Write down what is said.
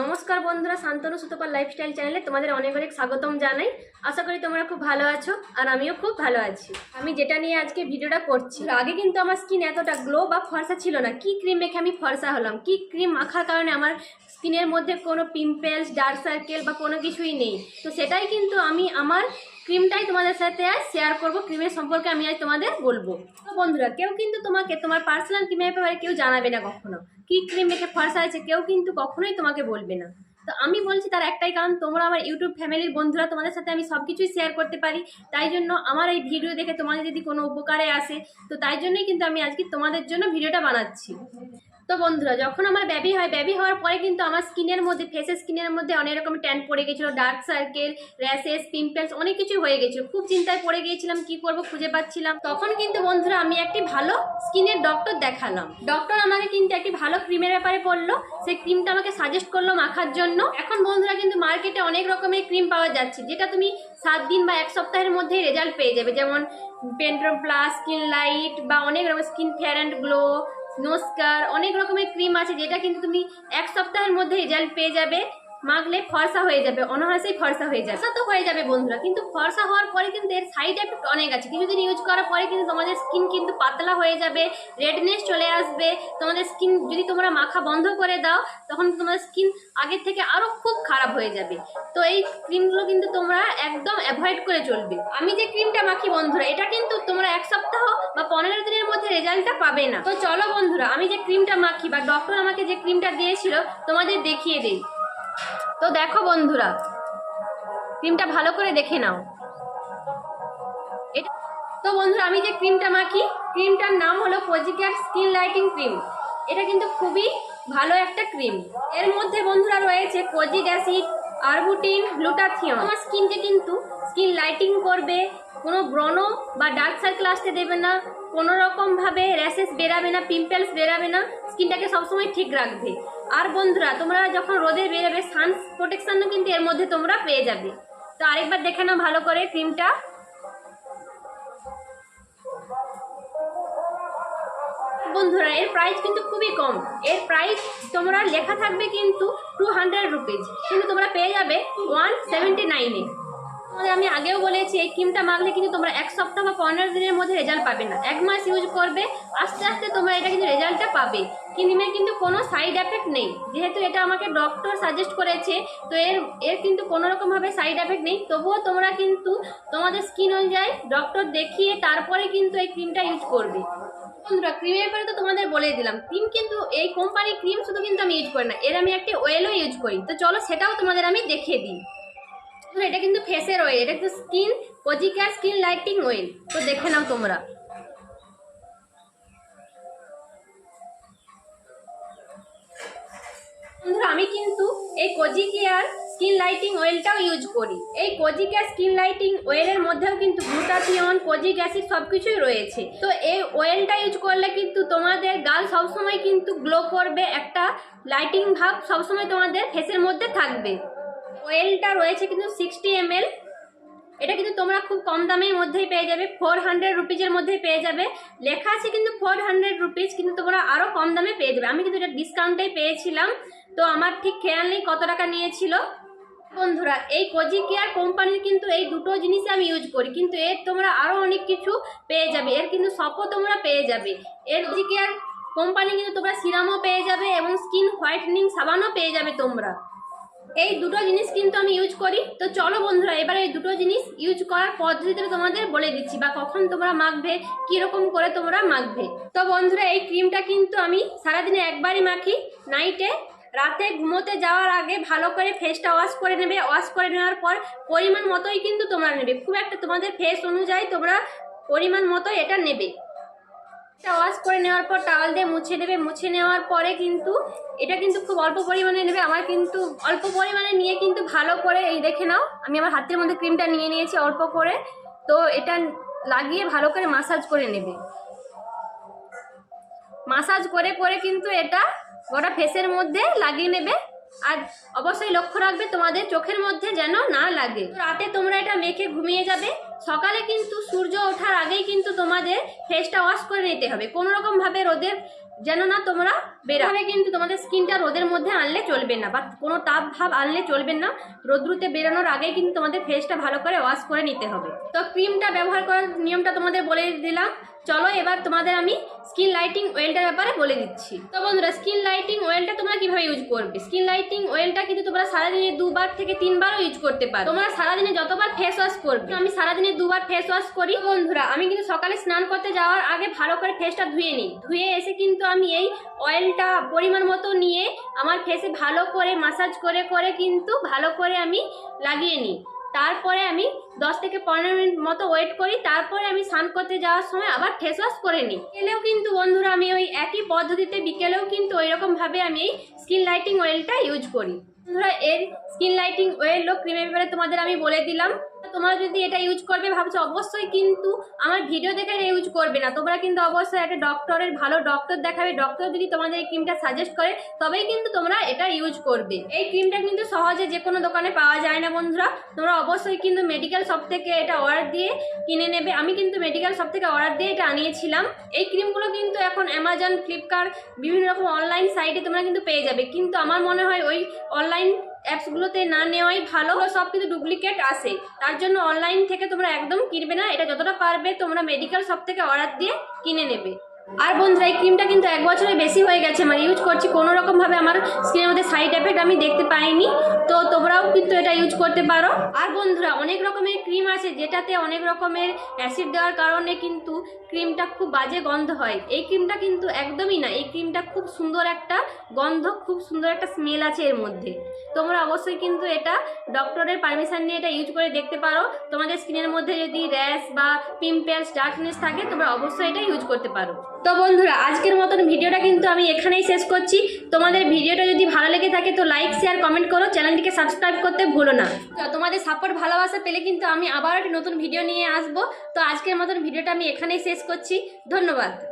নমস্কার বন্ধুরা, শান্তনু সুতপাল লাইফস্টাইল চ্যানেলে তোমাদের অনেক অনেক স্বাগতম জানাই। আশা করি তোমরা খুব ভালো আছো আর আমিও খুব ভালো আছি। আমি যেটা নিয়ে আজকে ভিডিওটা করছি আগে কিন্তু আমার স্কিন এতটা গ্লো বা ফর্সা ছিল না। কি ক্রিম মেখে আমি ফর্সা হলাম? কি ক্রিম মাখার কারণে আমার স্কিনের মধ্যে কোনো পিম্পলস ডার্ক সার্কেল বা কোনো কিছুই নেই? তো সেটাই কিন্তু আমি আমার ক্রিমটাই তোমাদের সাথে আজ শেয়ার করব। ক্রিমের সম্পর্কে আমি আজ তোমাদের বলব। তো বন্ধুরা, কেউ কিন্তু তোমাকে, তোমার পার্সোনাল ক্রিমের ব্যাপারে কেউ জানাবে না কখনো। কি ক্রিম মেখে ফর্সা আছে কেউ কিন্তু কখনোই তোমাকে বলবে না। তো আমি বলছি তার একটাই কারণ, তোমরা আমার ইউটিউব ফ্যামিলির বন্ধুরা, তোমাদের সাথে আমি সব কিছুই শেয়ার করতে পারি। তাই জন্য আমার এই ভিডিও দেখে তোমাদের যদি কোনো উপকারে আসে, তো তাই জন্যই কিন্তু আমি আজকে তোমাদের জন্য ভিডিওটা বানাচ্ছি। তো বন্ধুরা, যখন আমার ব্যাবি হয় ব্যাবি হওয়ার পরে কিন্তু আমার স্কিনের মধ্যে ফেসের স্কিনের মধ্যে অনেক রকম ট্যান পড়ে গেছিল ডার্ক সার্কেল র্যাশেস পিম্পলস অনেক কিছু হয়ে গেছিল খুব চিন্তায় পড়ে গিয়েছিলাম, কি করব খুঁজে পাচ্ছিলাম। তখন কিন্তু বন্ধুরা, আমি একটি ভালো স্কিনের ডক্টর দেখালাম। ডক্টর আমাকে কিন্তু একটি ভালো ক্রিমের ব্যাপারে বলল। সেই ক্রিমটা আমাকে সাজেস্ট করল মাখার জন্য। এখন বন্ধুরা কিন্তু মার্কেটে অনেক রকমের ক্রিম পাওয়া যাচ্ছে, যেটা তুমি সাত দিন বা এক সপ্তাহের মধ্যেই রেজাল্ট পেয়ে যাবে। যেমন পেন্ট্রো প্লাস স্কিন লাইট বা অনেক রকম স্কিন ফেয়ার অ্যান্ড গ্লো নোস্কার অনেক রকমের ক্রিম আছে যেটা কিন্তু তুমি এক সপ্তাহের মধ্যে রেজাল্ট পেয়ে যাবে। মাখলে ফর্সা হয়ে যাবে অনাহাসেই ফর্সা হয়ে যাবে। তো হয়ে যাবে বন্ধুরা, কিন্তু ফর্সা হওয়ার পরে কিন্তু এর সাইড এফেক্ট অনেক আছে। কিছুদিন ইউজ করার পরে কিন্তু তোমাদের স্কিন কিন্তু পাতলা হয়ে যাবে রেডনেস চলে আসবে, তোমাদের স্কিন যদি তোমরা মাখা বন্ধ করে দাও, তখন তোমাদের স্কিন আগের থেকে আরও খুব খারাপ হয়ে যাবে। তো এই ক্রিমগুলো কিন্তু তোমরা একদম অ্যাভয়েড করে চলবে। আমি যে ক্রিমটা মাখি বন্ধুরা, এটা কিন্তু তোমরা এক সপ্তাহ বা পনেরো দিনের মধ্যে রেজাল্টটা পাবে না। তো চলো বন্ধুরা, আমি যে ক্রিমটা মাখি বা ডক্টর আমাকে যে ক্রিমটা দিয়েছিল, তোমাদের দেখিয়ে দিই। তো দেখো বন্ধুরা ক্রিমটা ভালো করে দেখে নাও। এটা তো বন্ধুরা, আমি যে ক্রিমটা মাখি ক্রিমটার নাম হলো পজিক্যাট স্কিন লাইটিং ক্রিম এটা কিন্তু খুবই ভালো একটা ক্রিম এর মধ্যে বন্ধুরা রয়েছে কোজিক অ্যাসিড আরবুটিন গ্লুটাথিয়ন আমার স্কিনকে কিন্তু স্কিন লাইটিং করবে, কোনো ব্রণ বা ডার্ক সার্কেল আসতে দেবে না, কোনো রকমভাবে র্যাশেস বেরাবে না পিম্পলস বেরাবে না স্কিনটাকে সবসময় ঠিক রাখবে। আর বন্ধুরা, তোমরা যখন রোদে বেরোবে সান প্রোটেকশনও কিন্তু এর মধ্যে তোমরা পেয়ে যাবে। তো আরেকবার দেখে নাও ভালো করে ক্রিমটা বন্ধুরা, এর প্রাইস কিন্তু খুবই কম। এর প্রাইস তোমরা লেখা থাকবে কিন্তু টু হান্ড্রেড রুপিজ কিন্তু তোমরা পেয়ে যাবে ওয়ান সেভেন্টি নাইনে আমি আগেও বলেছি, এই ক্রিমটা মাখলে কিন্তু তোমরা এক সপ্তাহ বা পনেরো দিনের মধ্যে রেজাল্ট পাবে না। এক মাস ইউজ করবে, আস্তে আস্তে তোমরা এটা কিন্তু রেজাল্টটা পাবে। ক্রিমের কিন্তু কোনো সাইড এফেক্ট নেই। যেহেতু এটা আমাকে ডক্টর সাজেস্ট করেছে, তো এর এর কিন্তু কোনো রকমভাবে সাইড এফেক্ট নেই। তবুও তোমরা কিন্তু তোমাদের স্কিন অনুযায়ী ডক্টর দেখিয়ে তারপরে কিন্তু এই ক্রিমটা ইউজ করবে। বন্ধুরা ক্রিমের ব্যাপারে তো তোমাদের বলে দিলাম। ক্রিম কিন্তু, এই কোম্পানির ক্রিম শুধু কিন্তু আমি ইউজ করি না, এর আমি একটি অয়েলও ইউজ করি। তো চলো সেটাও তোমাদের আমি দেখিয়ে দিই। এটা কিন্তু ফেসের অয়েল এটা কিন্তু স্কিন পজিকা স্কিন লাইটিং অয়েল তো দেখে নাও তোমরা। আমি কিন্তু এই কোজি কেয়ার স্কিন লাইটিং অয়েলটাও ইউজ করি। এই কোজি কেয়ার স্কিন লাইটিং অয়েলের মধ্যেও কিন্তু গ্লুটাথিয়ন কোজিক অ্যাসিড সব কিছুই রয়েছে। তো এই অয়েলটা ইউজ করলে কিন্তু তোমাদের গাল সবসময় কিন্তু গ্লো করবে, একটা লাইটিং ভাব সবসময় তোমাদের ফেসের মধ্যে থাকবে। অয়েলটা রয়েছে কিন্তু সিক্সটি এমএল এটা কিন্তু তোমরা খুব কম দামের মধ্যেই পেয়ে যাবে ফোর হান্ড্রেড রুপিজের মধ্যেই পেয়ে যাবে। লেখা আছে কিন্তু ফোর হান্ড্রেড রুপিজ কিন্তু তোমরা আরও কম দামে পেয়ে যাবে। আমি কিন্তু এটা ডিসকাউন্টেই পেয়েছিলাম। তো আমার ঠিক খেয়াল নেই কত টাকা নিয়েছিল। বন্ধুরা, এই কোজি কেয়ার কোম্পানির কিন্তু এই দুটো জিনিস আমি ইউজ করি, কিন্তু এর তোমরা আরও অনেক কিছু পেয়ে যাবে। এর কিন্তু সপও তোমরা পেয়ে যাবে। এর কোজি কেয়ার কোম্পানি কিন্তু তোমরা সিরামও পেয়ে যাবে এবং স্কিন হোয়াইটনিং সাবানও পেয়ে যাবে তোমরা। এই দুটো জিনিস কিন্তু আমি ইউজ করি। তো চলো বন্ধুরা, এবার এই দুটো জিনিস ইউজ করার পদ্ধতিটা তোমাদের বলে দিচ্ছি, বা কখন তোমরা মাখবে, কীরকম করে তোমরা মাখবে। তো বন্ধুরা, এই ক্রিমটা কিন্তু আমি সারাদিনে একবারই মাখি। নাইটে রাতে ঘুমোতে যাওয়ার আগে ভালো করে ফেসটা ওয়াশ করে নেবে। ওয়াশ করে নেওয়ার পর পরিমাণ মতোই কিন্তু তোমরা নেবে। খুব একটা তোমাদের ফেস অনুযায়ী তোমরা পরিমাণ মতোই এটা নেবে। এটা ওয়াশ করে নেওয়ার পর টাওয়াল দিয়ে মুছে নেবে মুছে নেওয়ার পরে কিন্তু এটা কিন্তু খুব অল্প পরিমাণে নেবে। আমার কিন্তু অল্প পরিমাণে নিয়ে কিন্তু ভালো করে এই দেখে নাও, আমি আমার হাতের মধ্যে ক্রিমটা নিয়ে নিয়েছি অল্প করে। তো এটা লাগিয়ে ভালো করে মাসাজ করে নেবে। মাসাজ করে করে কিন্তু এটা গোটা ফেসের মধ্যে লাগিয়ে নেবে। আর অবশ্যই লক্ষ্য রাখবে, তোমাদের চোখের মধ্যে যেন না লাগে। রাতে তোমরা এটা মেখে ঘুমিয়ে যাবে। সকালে কিন্তু সূর্য ওঠার আগেই কিন্তু তোমাদের ফেসটা ওয়াশ করে নিতে হবে। কোনো রকম ভাবে রোদের যেন না তোমরা বেরাবে। কিন্তু তোমাদের স্কিনটা রোদের মধ্যে আনলে চলবে না বা কোনো তাপ ভাব আনলে চলবে না। রোদ্রুতে বেরোনোর আগে কিন্তু তোমাদের ফেসটা ভালো করে ওয়াশ করে নিতে হবে। তো ক্রিমটা ব্যবহার করার নিয়মটা তোমাদের বলে দিলাম। চলো এবার তোমাদের আমি স্কিন লাইটিং ওয়েলটার ব্যাপারে বলে দিচ্ছি। তো বন্ধুরা, স্কিন লাইটিং ওয়েলটা তোমরা কীভাবে ইউজ করবে? স্কিন লাইটিং ওয়েলটা কিন্তু তোমরা সারাদিনে দুবার থেকে তিনবারও ইউজ করতে পারো। তোমরা সারাদিনে যতবার ফেস ওয়াশ করবে, আমি সারাদিনে দুবার ফেস ওয়াশ করি। বন্ধুরা, আমি কিন্তু সকালে স্নান করতে যাওয়ার আগে ভালো করে ফেসটা ধুয়ে নিই। ধুয়ে এসে কিন্তু আমি এই অয়েলটা পরিমাণ মতো নিয়ে আমার ফেসে ভালো করে মাসাজ করে করে কিন্তু ভালো করে আমি লাগিয়ে নিই। তারপরে আমি দশ থেকে পনেরো মিনিট মতো ওয়েট করি, তারপরে আমি স্নান করতে যাওয়ার সময় আবার ফেস ওয়াশ করে নিই। বিকেলেও কিন্তু বন্ধুরা আমি ওই একই পদ্ধতিতে বিকেলেও কিন্তু ওই রকমভাবে আমি এই স্কিন লাইটিং অয়েলটা ইউজ করি। বন্ধুরা, এর স্কিন লাইটিং অয়েল ও ক্রিমের ব্যাপারে তোমাদের আমি বলে দিলাম। তোমরা যদি এটা ইউজ করবে, ভাবছ অবশ্যই কিন্তু আমার ভিডিও দেখে ইউজ করবে না। তোমরা কিন্তু অবশ্যই একটা ডক্টরের ভালো ডক্টর দেখাবে। ডক্টর যদি তোমাদের এই ক্রিমটা সাজেস্ট করে, তবেই কিন্তু তোমরা এটা ইউজ করবে। এই ক্রিমটা কিন্তু সহজে যে কোনো দোকানে পাওয়া যায় না বন্ধুরা। তোমরা অবশ্যই কিন্তু মেডিকেল শপ থেকে এটা অর্ডার দিয়ে কিনে নেবে। আমি কিন্তু মেডিকেল শপ থেকে অর্ডার দিয়ে এটা আনিয়েছিলাম। এই ক্রিমগুলো কিন্তু এখন অ্যামাজন ফ্লিপকার্ট বিভিন্ন রকম অনলাইন সাইটে তোমরা কিন্তু পেয়ে যাবে। কিন্তু আমার মনে হয় ওই অনলাইন অ্যাপসগুলোতে না নেওয়াই ভালো সব কিন্তু ডুপ্লিকেট আসে তার জন্য অনলাইন থেকে তোমরা একদম কিনবে না, এটা যতটা পারবে তোমরা মেডিকেল শপ থেকে অর্ডার দিয়ে কিনে নেবে। আর বন্ধুরা, এই ক্রিমটা কিন্তু এক বছরের বেশি হয়ে গেছে মানে ইউজ করছি, কোনো রকমভাবে আমার স্কিনের মধ্যে সাইড এফেক্ট আমি দেখতে পাইনি। তো তোমরাও কিন্তু এটা ইউজ করতে পারো। আর বন্ধুরা, অনেক রকমের ক্রিম আছে, যেটাতে অনেক রকমের অ্যাসিড দেওয়ার কারণে কিন্তু ক্রিমটা খুব বাজে গন্ধ হয়। এই ক্রিমটা কিন্তু একদমই না, এই ক্রিমটা খুব সুন্দর একটা গন্ধ, খুব সুন্দর একটা স্মেল আছে এর মধ্যে। তোমরা অবশ্যই কিন্তু এটা ডক্টরের পারমিশন নিয়ে এটা ইউজ করে দেখতে পারো। তোমাদের স্কিনের মধ্যে যদি র্যাশ বা পিম্পলস ডার্কনেস থাকে, তোমরা অবশ্যই এটা ইউজ করতে পারো। তো বন্ধুরা, আজকের মতন ভিডিওটা কিন্তু আমি এখানেই শেষ করছি। তোমাদের ভিডিওটা যদি ভালো লেগে থাকে তো লাইক শেয়ার কমেন্ট করো। চ্যানেলটিকে সাবস্ক্রাইব করতে ভুলো না। তোমাদের সাপোর্ট ভালোবাসা পেলে কিন্তু আমি আবার একটি নতুন ভিডিও নিয়ে আসব। তো আজকের মতন ভিডিওটা আমি এখানেই শেষ করছি। ধন্যবাদ।